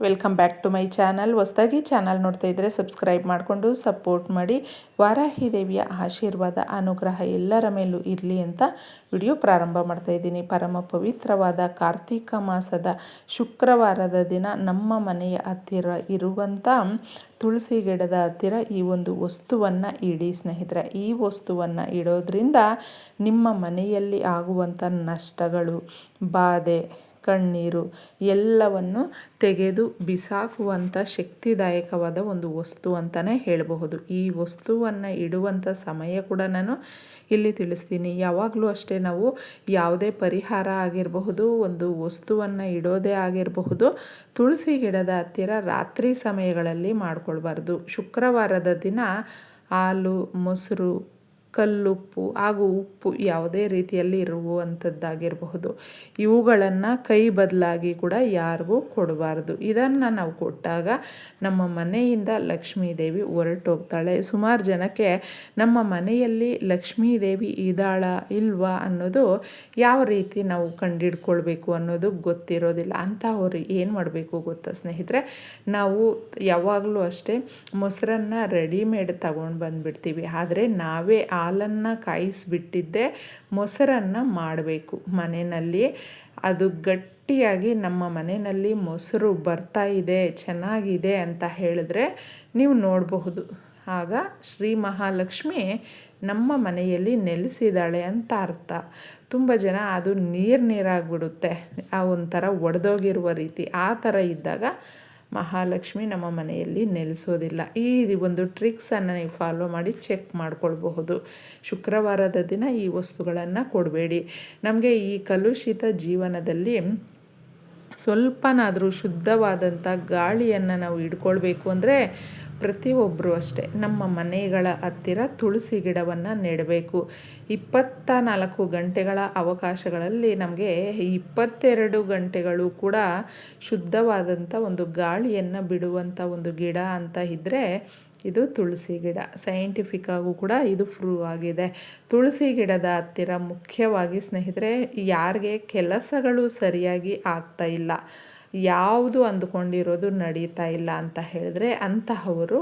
Welcome back to my channel. ಹೊಸದಾಗಿ channel ನೋಡ್ತಾ ಇದ್ದರೆ ಸಬ್ಸ್ಕ್ರೈಬ್ ಮಾಡಿಕೊಂಡು ಸಪೋರ್ಟ್ ಮಾಡಿ. ವಾರಾಹಿ ದೇವಿಯ ಆಶೀರ್ವಾದ, ಅನುಗ್ರಹ ಎಲ್ಲರ ಮೇಲೂ ಇರಲಿ ಅಂತ ವಿಡಿಯೋ ಪ್ರಾರಂಭ ಮಾಡ್ತಾ ಇದ್ದೀನಿ. ಪರಮ ಪವಿತ್ರವಾದ ಕಾರ್ತೀಕ ಮಾಸದ ಶುಕ್ರವಾರದ ದಿನ ನಮ್ಮ ಮನೆಯ ಹತ್ತಿರ ಇರುವಂಥ ತುಳಸಿ ಗಿಡದ ಹತ್ತಿರ ಈ ಒಂದು ವಸ್ತುವನ್ನು ಇಡಿ ಸ್ನೇಹಿತರೆ. ಈ ವಸ್ತುವನ್ನು ಇಡೋದ್ರಿಂದ ನಿಮ್ಮ ಮನೆಯಲ್ಲಿ ಆಗುವಂಥ ನಷ್ಟಗಳು, ಬಾಧೆ ಕಣ್ಣೀರು ಎಲ್ಲವನ್ನು ತೆಗೆದು ಬಿಸಾಕುವಂಥ ಶಕ್ತಿದಾಯಕವಾದ ಒಂದು ವಸ್ತು ಅಂತಲೇ ಹೇಳಬಹುದು. ಈ ವಸ್ತುವನ್ನು ಇಡುವಂಥ ಸಮಯ ಕೂಡ ನಾನು ಇಲ್ಲಿ ತಿಳಿಸ್ತೀನಿ. ಯಾವಾಗಲೂ ಅಷ್ಟೇ ನಾವು ಯಾವುದೇ ಪರಿಹಾರ ಆಗಿರಬಹುದು, ಒಂದು ವಸ್ತುವನ್ನು ಇಡೋದೇ ಆಗಿರಬಹುದು, ತುಳಸಿ ಗಿಡದ ಹತ್ತಿರ ರಾತ್ರಿ ಸಮಯಗಳಲ್ಲಿ ಮಾಡ್ಕೊಳ್ಬಾರ್ದು. ಶುಕ್ರವಾರದ ದಿನ ಹಾಲು, ಮೊಸರು ಕಲ್ಲುಪ್ಪು, ಹಾಗೂ ಉಪ್ಪು ಯಾವುದೇ ರೀತಿಯಲ್ಲಿ ಇರುವಂಥದ್ದಾಗಿರಬಹುದು. ಇವುಗಳನ್ನು ಕೈ ಬದಲಾಗಿ ಕೂಡ ಯಾರಿಗೂ ಕೊಡಬಾರ್ದು. ಇದನ್ನು ನಾವು ಕೊಟ್ಟಾಗ ನಮ್ಮ ಮನೆಯಿಂದ ಲಕ್ಷ್ಮೀದೇವಿ ಹೊರಟೋಗ್ತಾಳೆ. ಸುಮಾರು ಜನಕ್ಕೆ ನಮ್ಮ ಮನೆಯಲ್ಲಿ ಲಕ್ಷ್ಮೀದೇವಿ ಇದ್ದಾಳ ಇಲ್ವಾ ಅನ್ನೋದು ಯಾವ ರೀತಿ ನಾವು ಕಂಡಿಡ್ಕೊಳ್ಬೇಕು ಅನ್ನೋದು ಗೊತ್ತಿರೋದಿಲ್ಲ. ಅಂಥವ್ರು ಏನು ಮಾಡಬೇಕು ಗೊತ್ತಾ ಸ್ನೇಹಿತರೆ? ನಾವು ಯಾವಾಗಲೂ ಅಷ್ಟೇ ಮೊಸರನ್ನು ರೆಡಿಮೇಡ್ ತಗೊಂಡು ಬಂದುಬಿಡ್ತೀವಿ. ಆದರೆ ನಾವೇ ಹಾಲನ್ನು ಕಾಯಿಸಿಬಿಟ್ಟಿದ್ದೆ, ಮೊಸರನ್ನು ಮಾಡಬೇಕು ಮನೆಯಲ್ಲಿ ಅದು ಗಟ್ಟಿಯಾಗಿ ನಮ್ಮ ಮನೆಯಲ್ಲಿ ಮೊಸರು ಬರ್ತಾ ಇದೆ, ಚೆನ್ನಾಗಿದೆ ಅಂತ ಹೇಳಿದ್ರೆ ನೀವು ನೋಡಬಹುದು. ಆಗ ಶ್ರೀ ಮಹಾಲಕ್ಷ್ಮಿ ನಮ್ಮ ಮನೆಯಲ್ಲಿ ನೆಲೆಸಿದ್ದಾಳೆ ಅಂತ ಅರ್ಥ. ತುಂಬ ಜನ ಅದು ನೀರು ನೀರಾಗಿಬಿಡುತ್ತೆ, ಆ ಒಂಥರ ಒಡೆದೋಗಿರುವ ರೀತಿ. ಆ ಥರ ಇದ್ದಾಗ ಮಹಾಲಕ್ಷ್ಮಿ ನಮ್ಮ ಮನೆಯಲ್ಲಿ ನೆಲೆಸೋದಿಲ್ಲ. ಈ ಒಂದು ಟ್ರಿಕ್ಸನ್ನು ನೀವು ಫಾಲೋ ಮಾಡಿ ಚೆಕ್ ಮಾಡ್ಕೊಳ್ಬಹುದು. ಶುಕ್ರವಾರದ ದಿನ ಈ ವಸ್ತುಗಳನ್ನು ಕೊಡಬೇಡಿ. ನಮಗೆ ಈ ಕಲುಷಿತ ಜೀವನದಲ್ಲಿ ಸ್ವಲ್ಪನಾದರೂ ಶುದ್ಧವಾದಂಥ ಗಾಳಿಯನ್ನು ನಾವು ಇಟ್ಕೊಳ್ಬೇಕು ಅಂದರೆ ಪ್ರತಿಯೊಬ್ಬರು ಅಷ್ಟೇ ನಮ್ಮ ಮನೆಗಳ ಹತ್ತಿರ ತುಳಸಿ ಗಿಡವನ್ನು ನೆಡಬೇಕು. ಇಪ್ಪತ್ತ ನಾಲ್ಕು ಗಂಟೆಗಳ ಅವಕಾಶಗಳಲ್ಲಿ ನಮಗೆ ಇಪ್ಪತ್ತೆರಡು ಗಂಟೆಗಳು ಕೂಡ ಶುದ್ಧವಾದಂಥ ಒಂದು ಗಾಳಿಯನ್ನು ಬಿಡುವಂಥ ಒಂದು ಗಿಡ ಅಂತ ಇದ್ದರೆ ಇದು ತುಳಸಿ ಗಿಡ. ಸೈಂಟಿಫಿಕ್ ಆಗೂ ಕೂಡ ಇದು ಪ್ರೂವ್ ಆಗಿದೆ. ತುಳಸಿ ಗಿಡದ ಹತ್ತಿರ ಮುಖ್ಯವಾಗಿ ಸ್ನೇಹಿತರೆ, ಯಾರಿಗೆ ಕೆಲಸಗಳು ಸರಿಯಾಗಿ ಆಗ್ತಾ ಇಲ್ಲ, ಯಾವುದು ಅಂದುಕೊಂಡಿರೋದು ನಡೀತಾ ಇಲ್ಲ ಅಂತ ಹೇಳಿದ್ರೆ, ಅಂತಹವರು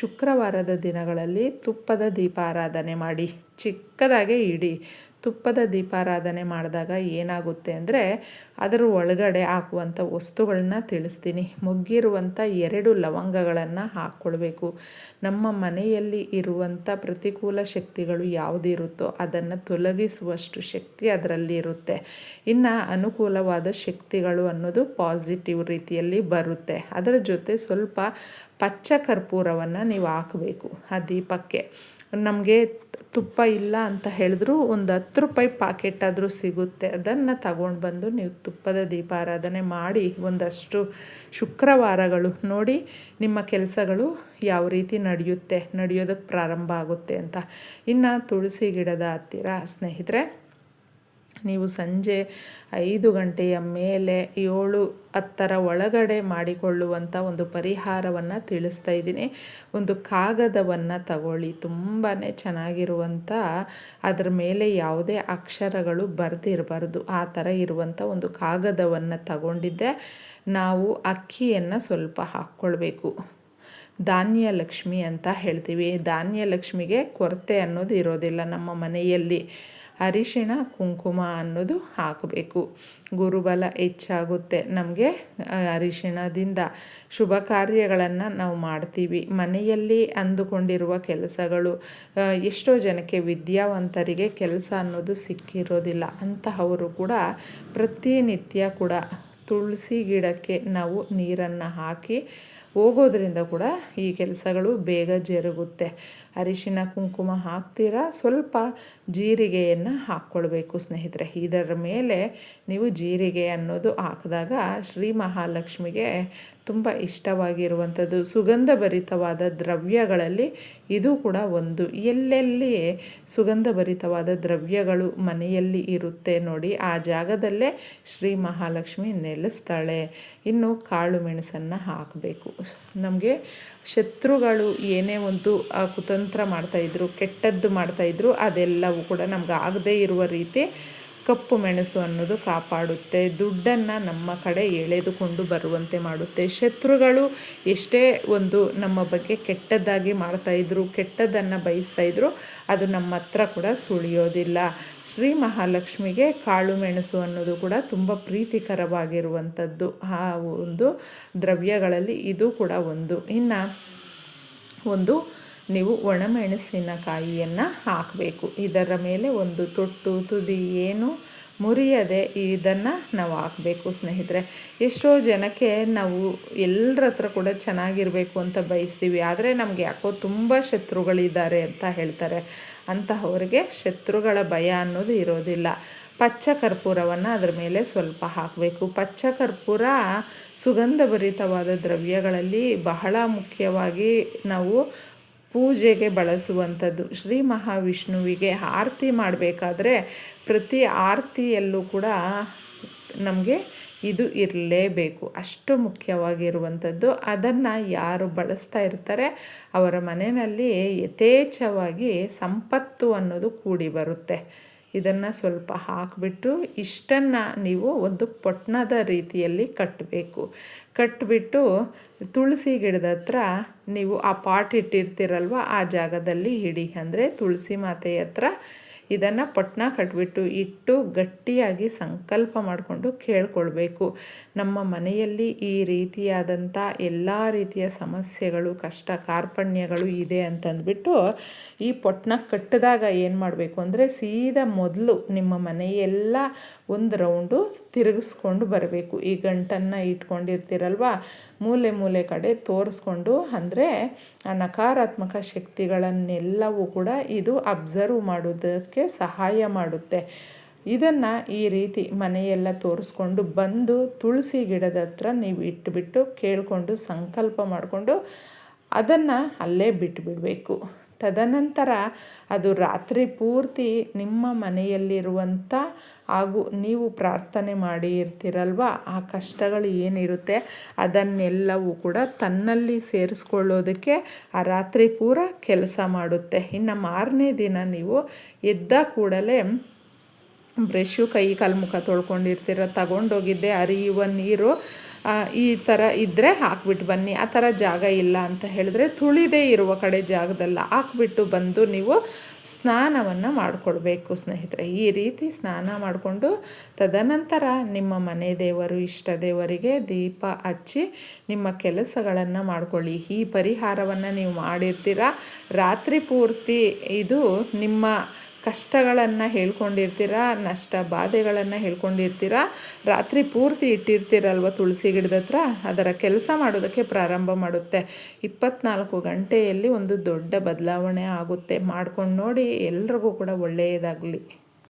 ಶುಕ್ರವಾರದ ದಿನಗಳಲ್ಲಿ ತುಪ್ಪದ ದೀಪಾರಾಧನೆ ಮಾಡಿ, ಚಿಕ್ಕದಾಗೆ ಇಡಿ. ತುಪ್ಪದ ದೀಪಾರಾಧನೆ ಮಾಡಿದಾಗ ಏನಾಗುತ್ತೆ ಅಂದರೆ ಅದರ ಒಳಗಡೆ ಹಾಕುವಂಥ ವಸ್ತುಗಳನ್ನ ತಿಳಿಸ್ತೀನಿ. ಮುಗ್ಗಿರುವಂಥ ಎರಡು ಲವಂಗಗಳನ್ನು ಹಾಕ್ಕೊಳ್ಬೇಕು. ನಮ್ಮ ಮನೆಯಲ್ಲಿ ಇರುವಂಥ ಪ್ರತಿಕೂಲ ಶಕ್ತಿಗಳು ಯಾವುದಿರುತ್ತೋ ಅದನ್ನು ತೊಲಗಿಸುವಷ್ಟು ಶಕ್ತಿ ಅದರಲ್ಲಿ ಇರುತ್ತೆ. ಇನ್ನು ಅನುಕೂಲವಾದ ಶಕ್ತಿಗಳು ಅನ್ನೋದು ಪಾಸಿಟಿವ್ ರೀತಿಯಲ್ಲಿ ಬರುತ್ತೆ. ಅದರ ಜೊತೆ ಸ್ವಲ್ಪ ಪಚ್ಚ ಕರ್ಪೂರವನ್ನು ನೀವು ಹಾಕಬೇಕು ಆ ದೀಪಕ್ಕೆ. ನಮಗೆ ತುಪ್ಪ ಇಲ್ಲ ಅಂತ ಹೇಳಿದ್ರು, ಒಂದು ಹತ್ತು ರೂಪಾಯಿ ಪಾಕೆಟ್ ಆದರೂ ಸಿಗುತ್ತೆ. ಅದನ್ನು ತಗೊಂಡು ಬಂದು ನೀವು ತುಪ್ಪದ ದೀಪಾರಾಧನೆ ಮಾಡಿ, ಒಂದಷ್ಟು ಶುಕ್ರವಾರಗಳು ನೋಡಿ ನಿಮ್ಮ ಕೆಲಸಗಳು ಯಾವ ರೀತಿ ನಡೆಯುತ್ತೆ ನಡೆಯೋದಕ್ಕೆ ಪ್ರಾರಂಭ ಆಗುತ್ತೆ ಅಂತ. ಇನ್ನು ತುಳಸಿ ಗಿಡದ ಹತ್ತಿರ ಸ್ನೇಹಿತರೆ ನೀವು ಸಂಜೆ ಐದು ಗಂಟೆಯ ಮೇಲೆ ಏಳು ಹತ್ತರ ಒಳಗಡೆ ಮಾಡಿಕೊಳ್ಳುವಂಥ ಒಂದು ಪರಿಹಾರವನ್ನು ತಿಳಿಸ್ತಾ ಇದ್ದೀನಿ. ಒಂದು ಕಾಗದವನ್ನು ತಗೊಳ್ಳಿ. ತುಂಬಾ ಚೆನ್ನಾಗಿರುವಂಥ ಅದರ ಮೇಲೆ ಯಾವುದೇ ಅಕ್ಷರಗಳು ಬರ್ದಿರಬಾರ್ದು. ಆ ಥರ ಇರುವಂಥ ಒಂದು ಕಾಗದವನ್ನು ತಗೊಂಡಿದ್ದೆ. ನಾವು ಅಕ್ಕಿಯನ್ನು ಸ್ವಲ್ಪ ಹಾಕ್ಕೊಳ್ಬೇಕು. ಧಾನ್ಯಲಕ್ಷ್ಮಿ ಅಂತ ಹೇಳ್ತೀವಿ. ಧಾನ್ಯಲಕ್ಷ್ಮಿಗೆ ಕೊರತೆ ಅನ್ನೋದು ಇರೋದಿಲ್ಲ ನಮ್ಮ ಮನೆಯಲ್ಲಿ. ಅರಿಶಿಣ, ಕುಂಕುಮ ಅನ್ನೋದು ಹಾಕಬೇಕು. ಗುರುಬಲ ಹೆಚ್ಚಾಗುತ್ತೆ ನಮಗೆ ಅರಿಶಿಣದಿಂದ. ಶುಭ ಕಾರ್ಯಗಳನ್ನು ನಾವು ಮಾಡ್ತೀವಿ. ಮನೆಯಲ್ಲಿ ಅಂದುಕೊಂಡಿರುವ ಕೆಲಸಗಳು ಎಷ್ಟೋ ಜನಕ್ಕೆ ವಿದ್ಯಾವಂತರಿಗೆ ಕೆಲಸ ಅನ್ನೋದು ಸಿಕ್ಕಿರೋದಿಲ್ಲ. ಅಂತಹವರು ಕೂಡ ಪ್ರತಿನಿತ್ಯ ಕೂಡ ತುಳಸಿ ಗಿಡಕ್ಕೆ ನಾವು ನೀರನ್ನು ಹಾಕಿ ಹೋಗೋದ್ರಿಂದ ಕೂಡ ಈ ಕೆಲಸಗಳು ಬೇಗ ಜರುಗುತ್ತೆ. ಅರಿಶಿನ, ಕುಂಕುಮ ಹಾಕ್ತೀರಾ? ಸ್ವಲ್ಪ ಜೀರಿಗೆಯನ್ನು ಹಾಕ್ಕೊಳ್ಬೇಕು ಸ್ನೇಹಿತರೆ. ಇದರ ಮೇಲೆ ನೀವು ಜೀರಿಗೆ ಅನ್ನೋದು ಹಾಕಿದಾಗ ಶ್ರೀ ಮಹಾಲಕ್ಷ್ಮಿಗೆ ತುಂಬ ಇಷ್ಟವಾಗಿರುವಂಥದ್ದು. ಸುಗಂಧಭರಿತವಾದ ದ್ರವ್ಯಗಳಲ್ಲಿ ಇದು ಕೂಡ ಒಂದು. ಎಲ್ಲೆಲ್ಲಿ ಸುಗಂಧಭರಿತವಾದ ದ್ರವ್ಯಗಳು ಮನೆಯಲ್ಲಿ ಇರುತ್ತೆ ನೋಡಿ, ಆ ಜಾಗದಲ್ಲೇ ಶ್ರೀ ಮಹಾಲಕ್ಷ್ಮಿ ನೆಲೆಸ್ತಾಳೆ. ಇನ್ನು ಕಾಳು ಮೆಣಸನ್ನು ಹಾಕಬೇಕು. ನಮಗೆ ಶತ್ರುಗಳು ಏನೇ ಒಂದು ಕುತಂತ್ರ ಮಾಡ್ತಾಯಿದ್ರು ಕೆಟ್ಟದ್ದು ಮಾಡ್ತಾಯಿದ್ರು ಅದೆಲ್ಲವೂ ಕೂಡ ನಮ್ಗೆ ಆಗದೇ ಇರುವ ರೀತಿ ಕಪ್ಪು ಮೆಣಸು ಅನ್ನೋದು ಕಾಪಾಡುತ್ತೆ, ದುಡ್ಡನ್ನು ನಮ್ಮ ಕಡೆ ಎಳೆದುಕೊಂಡು ಬರುವಂತೆ ಮಾಡುತ್ತೆ. ಶತ್ರುಗಳು ಎಷ್ಟೇ ಒಂದು ನಮ್ಮ ಬಗ್ಗೆ ಕೆಟ್ಟದ್ದಾಗಿ ಮಾಡ್ತಾಯಿದ್ರು ಕೆಟ್ಟದ್ದನ್ನು ಬಯಸ್ತಾಯಿದ್ರು ಅದು ನಮ್ಮ ಹತ್ರ ಕೂಡ ಸುಳಿಯೋದಿಲ್ಲ. ಶ್ರೀ ಮಹಾಲಕ್ಷ್ಮಿಗೆ ಕಾಳು ಮೆಣಸು ಅನ್ನೋದು ಕೂಡ ತುಂಬ ಪ್ರೀತಿಕರವಾಗಿರುವಂಥದ್ದು. ಆ ಒಂದು ದ್ರವ್ಯಗಳಲ್ಲಿ ಇದು ಕೂಡ ಒಂದು. ಇನ್ನು ಒಂದು ನೀವು ಒಣಮೆಣಸಿನಕಾಯಿಯನ್ನು ಹಾಕಬೇಕು. ಇದರ ಮೇಲೆ ಒಂದು ತೊಟ್ಟು, ತುದಿ ಏನು ಮುರಿಯದೆ ಇದನ್ನು ನಾವು ಹಾಕಬೇಕು ಸ್ನೇಹಿತರೆ. ಎಷ್ಟೋ ಜನಕ್ಕೆ ನಾವು ಎಲ್ಲರ ಹತ್ರ ಕೂಡ ಚೆನ್ನಾಗಿರಬೇಕು ಅಂತ ಬಯಸ್ತೀವಿ. ಆದರೆ ನಮಗೆ ಯಾಕೋ ತುಂಬ ಶತ್ರುಗಳಿದ್ದಾರೆ ಅಂತ ಹೇಳ್ತಾರೆ. ಅಂತಹವರಿಗೆ ಶತ್ರುಗಳ ಭಯ ಅನ್ನೋದು ಇರೋದಿಲ್ಲ. ಪಚ್ಚ ಕರ್ಪೂರವನ್ನು ಅದರ ಮೇಲೆ ಸ್ವಲ್ಪ ಹಾಕಬೇಕು. ಪಚ್ಚ ಕರ್ಪೂರ ಸುಗಂಧಭರಿತವಾದ ದ್ರವ್ಯಗಳಲ್ಲಿ ಬಹಳ ಮುಖ್ಯವಾಗಿ ನಾವು ಪೂಜೆಗೆ ಬಳಸುವಂಥದ್ದು. ಶ್ರೀ ಮಹಾವಿಷ್ಣುವಿಗೆ ಆರತಿ ಮಾಡಬೇಕಾದ್ರೆ ಪ್ರತಿ ಆರತಿಯಲ್ಲೂ ಕೂಡ ನಮಗೆ ಇದು ಇರಲೇಬೇಕು. ಅಷ್ಟು ಮುಖ್ಯವಾಗಿರುವಂಥದ್ದು. ಅದನ್ನು ಯಾರು ಬಳಸ್ತಾ ಇರ್ತಾರೆ, ಅವರ ಮನೆಯಲ್ಲಿ ಯಥೇಚ್ಛವಾಗಿ ಸಂಪತ್ತು ಅನ್ನೋದು ಕೂಡಿ ಬರುತ್ತೆ. ಇದನ್ನು ಸ್ವಲ್ಪ ಹಾಕಿಬಿಟ್ಟು ಇಷ್ಟನ್ನು ನೀವು ಒಂದು ಪೊಟ್ಣದ ರೀತಿಯಲ್ಲಿ ಕಟ್ಟಬೇಕು ಕಟ್ಟಿಬಿಟ್ಟು ತುಳಸಿ ಗಿಡದ ಹತ್ರ ನೀವು ಆ ಪಾಟ್ ಇಟ್ಟಿರ್ತೀರಲ್ವ, ಆ ಜಾಗದಲ್ಲಿ ಇಡಿ. ಅಂದರೆ ತುಳಸಿ ಮಾತೆಯ ಹತ್ರ ಇದನ್ನು ಪಟ್ನ ಕಟ್ಬಿಟ್ಟು ಇಟ್ಟು ಗಟ್ಟಿಯಾಗಿ ಸಂಕಲ್ಪ ಮಾಡಿಕೊಂಡು ಕೇಳ್ಕೊಳ್ಬೇಕು. ನಮ್ಮ ಮನೆಯಲ್ಲಿ ಈ ರೀತಿಯಾದಂಥ ಎಲ್ಲ ರೀತಿಯ ಸಮಸ್ಯೆಗಳು, ಕಷ್ಟ ಕಾರ್ಪಣ್ಯಗಳು ಇದೆ ಅಂತಂದ್ಬಿಟ್ಟು ಈ ಪೊಟ್ನ ಕಟ್ಟಿದಾಗ ಏನು ಮಾಡಬೇಕು ಅಂದರೆ ಸೀದಾ ಮೊದಲು ನಿಮ್ಮ ಮನೆಯೆಲ್ಲ ಒಂದು ರೌಂಡು ತಿರುಗಿಸ್ಕೊಂಡು ಬರಬೇಕು. ಈ ಗಂಟನ್ನು ಇಟ್ಕೊಂಡಿರ್ತೀರಲ್ವ? ಮೂಲೆ ಮೂಲೆ ಕಡೆ ತೋರಿಸ್ಕೊಂಡು ಅಂದರೆ ಆ ನಕಾರಾತ್ಮಕ ಶಕ್ತಿಗಳನ್ನೆಲ್ಲವೂ ಕೂಡ ಇದು ಅಬ್ಸರ್ವ್ ಮಾಡೋದಕ್ಕೆ ಸಹಾಯ ಮಾಡುತ್ತೆ. ಇದನ್ನು ಈ ರೀತಿ ಮನೆಯೆಲ್ಲ ತೋರಿಸ್ಕೊಂಡು ಬಂದು ತುಳಸಿ ಗಿಡದ ಹತ್ರ ನೀವು ಇಟ್ಬಿಟ್ಟು ಕೇಳಿಕೊಂಡು ಸಂಕಲ್ಪ ಮಾಡಿಕೊಂಡು ಅದನ್ನು ಅಲ್ಲೇ ಬಿಟ್ಟುಬಿಡಬೇಕು ತದನಂತರ ಅದು ರಾತ್ರಿ ಪೂರ್ತಿ ನಿಮ್ಮ ಮನೆಯಲ್ಲಿರುವಂಥ ಹಾಗೂ ನೀವು ಪ್ರಾರ್ಥನೆ ಮಾಡಿ ಇರ್ತೀರಲ್ವ, ಆ ಕಷ್ಟಗಳು ಏನಿರುತ್ತೆ ಅದನ್ನೆಲ್ಲವೂ ಕೂಡ ತನ್ನಲ್ಲಿ ಸೇರಿಸ್ಕೊಳ್ಳೋದಕ್ಕೆ ಆ ರಾತ್ರಿ ಪೂರ ಕೆಲಸ ಮಾಡುತ್ತೆ. ಇನ್ನು ಮಾರನೇ ದಿನ ನೀವು ಎದ್ದ ಕೂಡಲೇ ಬ್ರಷು ಕೈ ಕಾಲು ಮುಖ ತೊಳ್ಕೊಂಡಿರ್ತೀರ, ತಗೊಂಡೋಗಿದ್ದೆ ಅರಿಯುವ ನೀರು ಈ ಥರ ಇದ್ದರೆ ಹಾಕ್ಬಿಟ್ಟು ಬನ್ನಿ, ಆ ಥರ ಜಾಗ ಇಲ್ಲ ಅಂತ ಹೇಳಿದ್ರೆ ತುಳಿದೇ ಇರುವ ಕಡೆ ಜಾಗದಲ್ಲಿ, ಹಾಕ್ಬಿಟ್ಟು ಬಂದು ನೀವು ಸ್ನಾನವನ್ನು ಮಾಡಿಕೊಳ್ಬೇಕು ಸ್ನೇಹಿತರೆ. ಈ ರೀತಿ ಸ್ನಾನ ಮಾಡಿಕೊಂಡು ತದನಂತರ ನಿಮ್ಮ ಮನೆ ದೇವರು, ಇಷ್ಟ ದೇವರಿಗೆ ದೀಪ ಹಚ್ಚಿ ನಿಮ್ಮ ಕೆಲಸಗಳನ್ನು ಮಾಡಿಕೊಳ್ಳಿ. ಈ ಪರಿಹಾರವನ್ನು ನೀವು ಮಾಡಿರ್ತೀರ. ರಾತ್ರಿ ಪೂರ್ತಿ ಇದು ನಿಮ್ಮ ಕಷ್ಟಗಳನ್ನು ಹೇಳ್ಕೊಂಡಿರ್ತೀರ, ನಷ್ಟ ಬಾಧೆಗಳನ್ನು ಹೇಳ್ಕೊಂಡಿರ್ತೀರ, ರಾತ್ರಿ ಪೂರ್ತಿ ಇಟ್ಟಿರ್ತೀರಲ್ವ ತುಳಸಿ ಗಿಡದ ಹತ್ರ? ಅದರ ಕೆಲಸ ಮಾಡೋದಕ್ಕೆ ಪ್ರಾರಂಭ ಮಾಡುತ್ತೆ. ಇಪ್ಪತ್ನಾಲ್ಕು ಗಂಟೆಯಲ್ಲಿ ಒಂದು ದೊಡ್ಡ ಬದಲಾವಣೆ ಆಗುತ್ತೆ. ಮಾಡ್ಕೊಂಡು ನೋಡಿ ಎಲ್ರಿಗೂ ಕೂಡ ಒಳ್ಳೆಯದಾಗಲಿ.